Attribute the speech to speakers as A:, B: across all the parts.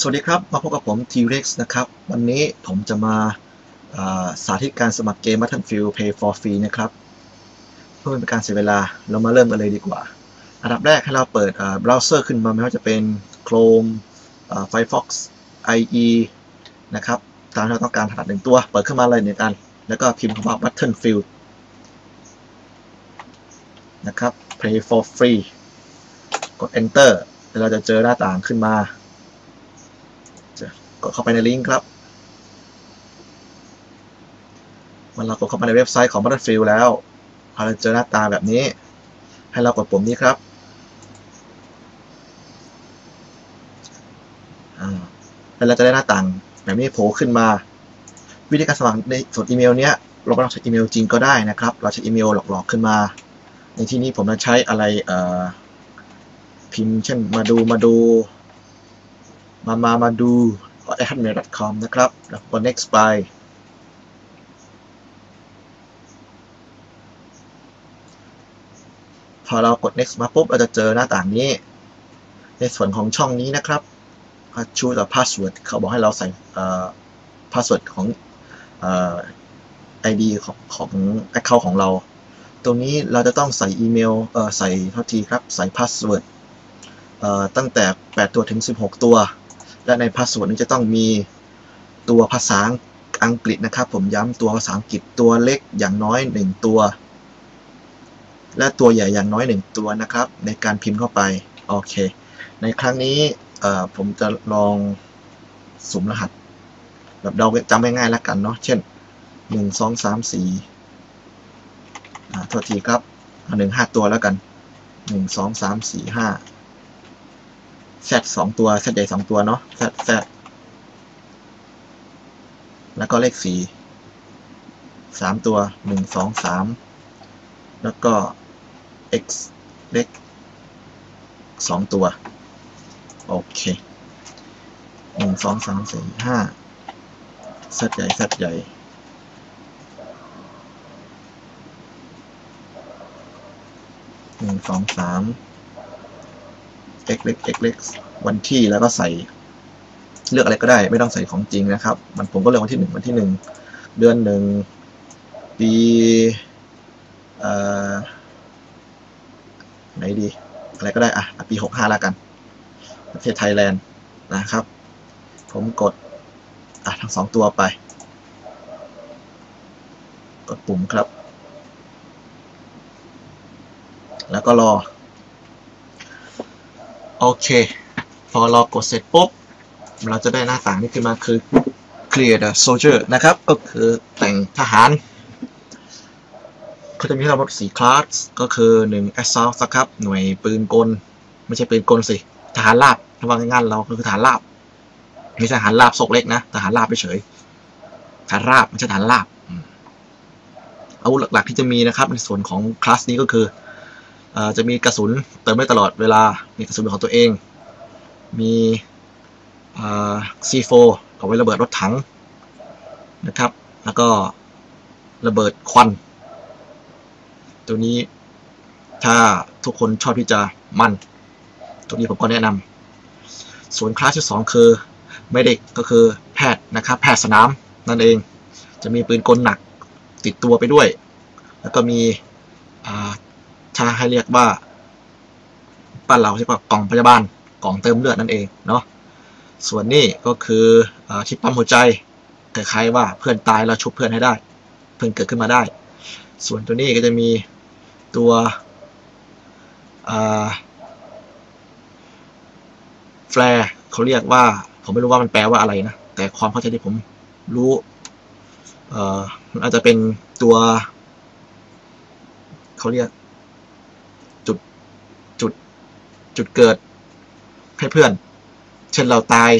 A: สวัสดีครับ มาพบกับผม T-Rex นะครับ วันนี้ผมจะมาาสาธิตการสมัครเกม Battlefield Pay for Free นะครับ เพื่อเป็นการเสียเวลาเรามาเริ่มกันเลยดีกว่า อันดับแรกให้เราเปิดเบราว์เซอร์ขึ้นมาไม่ว่าจะเป็น Chrome Firefox IE นะครับ ตามที่เราต้องการถนัดหนึ่งตัว เปิดขึ้นมาเลยหนึ่งอัน แล้วก็พิมพ์คำว่า Battlefield นะครับ Pay for free กด Enter แล้วเราจะเจอหน้าต่างขึ้นมา กดเข้าไปในลิงก์ครับมันเรากดเข้าไปในเว็บไซต์ของ Battlefield แล้วเราจะเจอหน้าตาแบบนี้ ให้เรากดปุ่มนี้ครับแล้วเราจะได้หน้าต่างแบบนี้โผล่ขึ้นมา วิธีการสมัครในส่วนอีเมลเนี้ยเราไม่ต้องใช้อีเมลจริงก็ได้นะครับ เราใช้อีเมลหลอกๆขึ้นมา ในที่นี้ผมจะใช้อะไรพิมพ์เช่นมาดูมาดู มามามาดู a d m a i l c o m นะครับแล้วกด next ไปพอเรากด next มาปุ๊บ เราจะเจอหน้าต่างนี้ ในส่วนของช่องนี้นะครับชูต่อ password เขาบอกให้เราใส่ password ของ ID ของของ account ของเรา ตรงนี้เราจะต้องใส่อีเมลใส่เท่าทีครับ ใส่ password ตั้งแต่ 8 ตัวถึง 16 ตัว และในพาสเวิร์ดนี้จะต้องมีตัวภาษาอังกฤษนะครับ ผมย้ำตัวภาษาอังกฤษตัวเล็กอย่างน้อย 1 ตัว และตัวใหญ่อย่างน้อย 1 ตัวนะครับ ในการพิมพ์เข้าไป โอเค ในครั้งนี้ผมจะลองสุ่มรหัส แบบเราจำง่ายๆแล้วกันเนาะเช่น 1 2 3 4อ่าโทษทีครับหนึ่งห้าตัวแล้วกัน 1 2 3 4 5 แซดสองตัวแซดใหญ่สองตัวเนาะแซดแซดแล้วก็เลขสี่สามตัวหนึ่งสองสามแล้วก็ x เลขสองตัว โอเคหนึ่งสองสามสี่ห้าแซดใหญ่แซดใหญ่หนึ่งสองสาม x เล็ก x เล็กวันที่แล้วก็ใส่เลือกอะไรก็ได้ ไม่ต้องใส่ของจริงนะครับ มันผมก็เลือกวันที่หนึ่งวันที่หนึ่งเดือนหนึ่งปีไหนดี อะไรก็ได้อะปีหกห้าแล้วกัน ประเทศไทยแลนด์นะครับ ผมกดอะทั้งสองตัวไป กดปุ่มครับ แล้วก็รอ โอเค พอเรากดเสร็จปุ๊บ เราจะได้หน้าต่างนี้ขึ้นมาคือ clear the soldier นะครับ ก็คือแต่งทหารเขาจะมีทั้งหมด4คลาส ก็คือ1 assault ครับ หน่วยปืนกล ไม่ใช่ปืนกลสิ ทหารราบระวังงานเราคือทหารราบไม่ใช่ทหารราบศกเล็กนะ ทหารราบไปเฉยทหารราบไม่ใช่ทหารราบอาวุธหลักๆที่จะมีนะครับในส่วนของคลาสนี้ก็คือ จะมีกระสุนเติมได้ตลอดเวลา มีกระสุนของตัวเอง มีซีโฟเอาไว้ระเบิดรถถังนะครับ แล้วก็ระเบิดควัน ตัวนี้ถ้าทุกคนชอบที่จะมันตัวนี้ผมก็แนะนำส่วนคลาสที่ 2 คือไม่เด็กก็คือแพทย์นะครับแพทย์สนามนั่นเองจะมีปืนกลหนักติดตัวไปด้วย แล้วก็มี ถ้าให้เรียกว่าบ้านเราเรียกว่ากล่องพยาบาลกล่องเติมเลือดนั่นเองเนาะส่วนนี้ก็คือชิปปั๊มหัวใจคล้ายๆว่าเพื่อนตายเราชุบเพื่อนให้ได้ เพื่อนเกิดขึ้นมาได้ ส่วนตัวนี้ก็จะมีตัวแฟร์เขาเรียกว่า ผมไม่รู้ว่ามันแปลว่าอะไรนะ แต่ความเข้าใจที่ผมรู้เอ่ออาจจะเป็นตัว เขาเรียก จุดเกิดให้เพื่อน เช่นเราตาย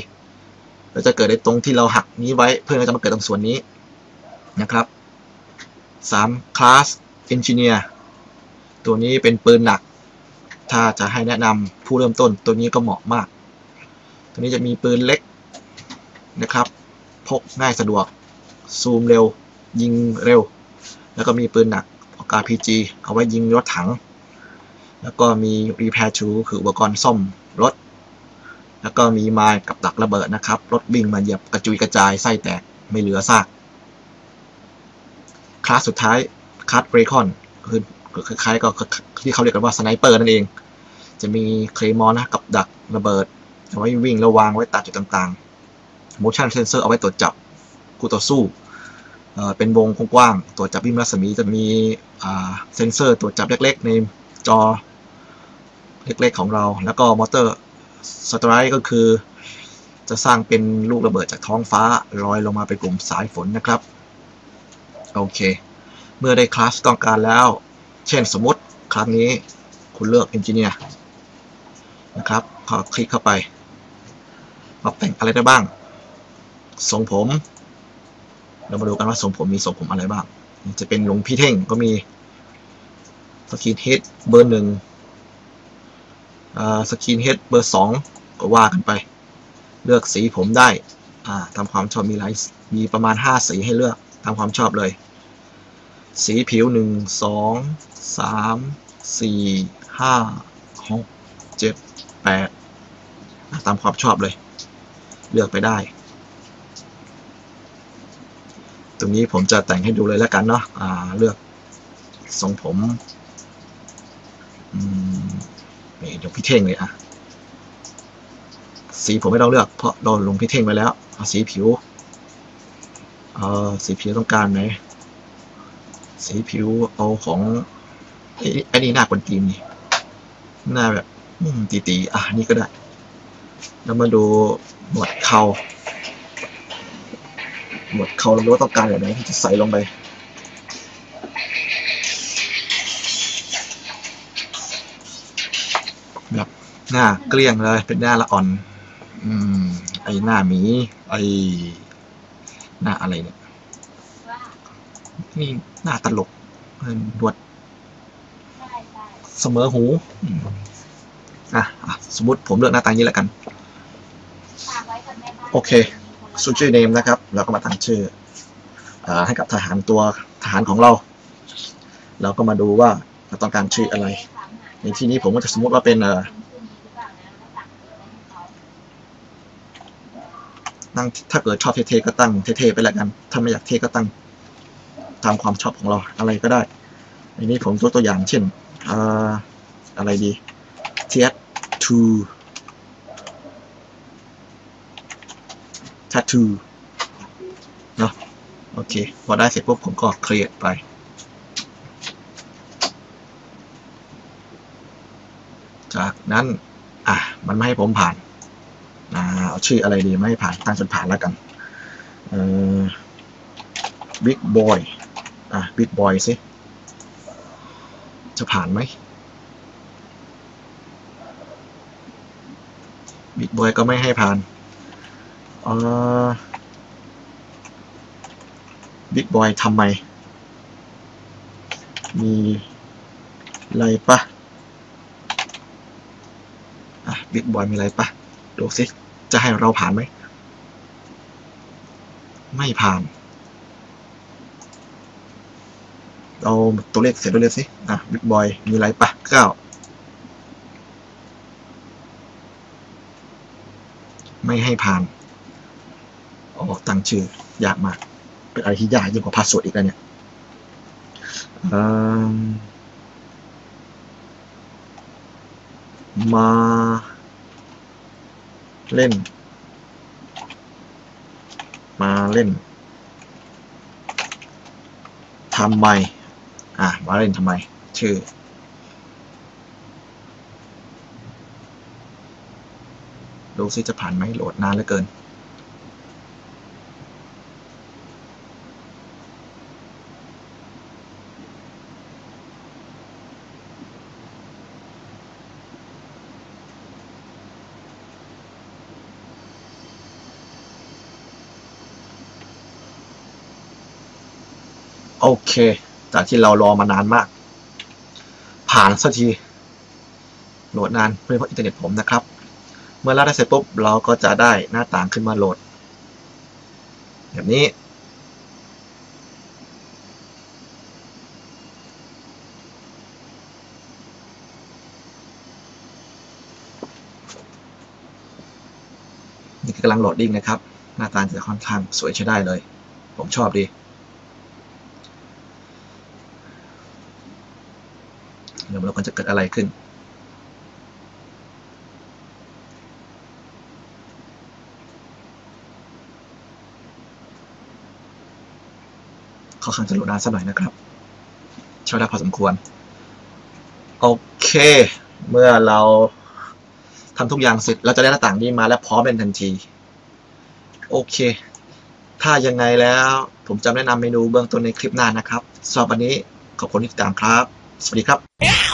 A: เราจะเกิดในตรงที่เราหักนี้ไว้ เพื่อนก็จะมาเกิดตรงส่วนนี้นะครับ3คลาสเอนจิเนียร์ตัวนี้เป็นปืนหนัก ถ้าจะให้แนะนำผู้เริ่มต้นตัวนี้ก็เหมาะมาก ตัวนี้จะมีปืนเล็กนะครับ พกง่ายสะดวก ซูมเร็ว ยิงเร็ว แล้วก็มีปืนหนักออกา RPG เอาไว้ยิงรถถัง แล้วก็มี repair tool คืออุปกรณ์ซ่อมรถ แล้วก็มีไม้กับดักระเบิดนะครับ รถวิ่งมาเหยียบกระจุยกระจายไส้แตกไม่เหลือซาก คลาสสุดท้ายคลาสเบรคอนคือคล้ายๆก็ที่เขาเรียกกันว่าสไนเปอร์นั่นเอง จะมีเคลมอนนะกับดักระเบิดเอาไว้วิ่งระวางไว้ตัดจุดต่างๆ motion sensor เอาไว้ตรวจจับคู่ต่อสู้เอ่อเป็นวงกว้างๆตรวจจับวิมรัศมีจะมีอ่าเซนเซอร์ตรวจจับเล็กๆ ในจอ เล็กๆของเรา แล้วก็มอเตอร์สไตร์ก็คือ จะสร้างเป็นลูกระเบิดจากท้องฟ้าลอยลงมาเป็นกลุ่มสายฝนนะครับ โอเค เมื่อได้คลาสต้องการแล้ว เช่นสมมติครั้งนี้คุณเลือกเอนจิเนียร์นะครับพอคลิกเข้าไปปรับแต่งอะไรได้บ้าง ทรงผม เรามาดูกันว่าทรงผมมีทรงผมอะไรบ้าง จะเป็นหลวงพี่เท่งก็มีสกินเฮดเบอร์หนึ่ง สกินเฮดเบอร์สองก็ว่ากันไป เลือกสีผมได้อ่าตามความชอบมีหลายมีประมาณ 5 สีให้เลือกตามความชอบเลย สีผิว 1 2 3 4 5 6 7 8 ตามความชอบเลย เลือกไปได้ ตรงนี้ผมจะแต่งให้ดูเลยแล้วกันเนาะอ่าเลือกทรงผม อืม ยวพี่เท่งเลยอะสีผมไม่ต้องเลือก เพราะโดนลงพี่เท่งไปแล้วเอาสีผิวเออสีผิวต้องการไหนสีผิวเอาของไอ้ไอ้นี่หน้ากวนตีมนี่หน้าแบบมตีๆอะนี่ก็ได้ แล้วมาดูหนวดเข่าหนวดเข่าเรารู้ว่าต้องการแบบไหนที่จะใส่ลงไป หน้าเกลี้ยงเลย เป็นหน้าละอ่อน อืม ไอหน้าหมี ไอหน้าอะไรเนี่ย นี่หน้าตลกเออหนวด เสมอหูอะอะสมมติผมเลือกหน้าตาอย่างนี้แล้วกัน โอเคซูชื่อเนมนะครับ เราก็มาตั้งชื่ออให้กับทหารตัวทหารของเรา เราก็มาดูว่าเราต้องการชื่ออะไร ในที่นี้ผมก็จะสมมติว่าเป็นเอ่อ ตั้งถ้าเกิดชอบเท่ๆก็ตั้งเท่ๆไปล้วกัน ถ้าไม่อยากเท่ก็ตั้งตามความชอบของเราอะไรก็ได้ในนี้ผมตัวตัวอย่างเช่นออะไรดี TS2 tattoo เนาะโอเค พอได้เสร็จปุ๊บผมก็ create ไปจากนั้น อะ มันไม่ให้ผมผ่าน ชื่ออะไรดีไม่ให้ผ่านตั้งจนผ่านแล้วกันเอ่อ big boy อะ big boy สิจะผ่านไหม big boy ก็ไม่ให้ผ่านเอ่อ big boy ทำไม มีอะไรปะอะบิ๊กบอยมีอะไรปะดูสิ จะให้เราผ่านไหม ไม่ผ่านเอาตัวเลขเสร็จด้วยเลยสิ อะบิ๊กบอย มีอะไรปะเก้า ไม่ให้ผ่านออกตั้งชื่อยากมาก เป็นอะไรที่ยากยิ่งกว่าพาสเวิร์ดอีกแล้วเนี่ยมา เล่น มาเล่นทำไม อะ มาเล่นทำไม ชื่อ ดูซิจะผ่านไหมโหลดนานเหลือเกิน โอเค จากที่เรารอมานานมาก ผ่านสักทีโหลดนานเพื่อเพราะอินเทอร์เน็ตผมนะครับ เมื่อเราได้เสร็จปุ๊บเราก็จะได้หน้าต่างขึ้นมาโหลด แบบนี้อที่กำลังโหลดดิ้งนะครับ หน้าตาจะค่อนข้างสวยใช้ได้เลย ผมชอบดี เดี๋ยวเรากันจะเกิดอะไรขึ้น ค่อนข้างจะโหลดนานสักหน่อยนะครับใช้เวลาพอสมควร โอเค เมื่อเราทำทุกอย่างเสร็จเราจะได้หน้าต่างนี้มาและพร้อมเป็นทันที โอเค ถ้ายังไงแล้วผมจะแนะนำเมนูเบื้องต้นในคลิปหน้านะครับสำหรับวันนี้ขอบคุณที่ติดตามครับ สวัสดีครับ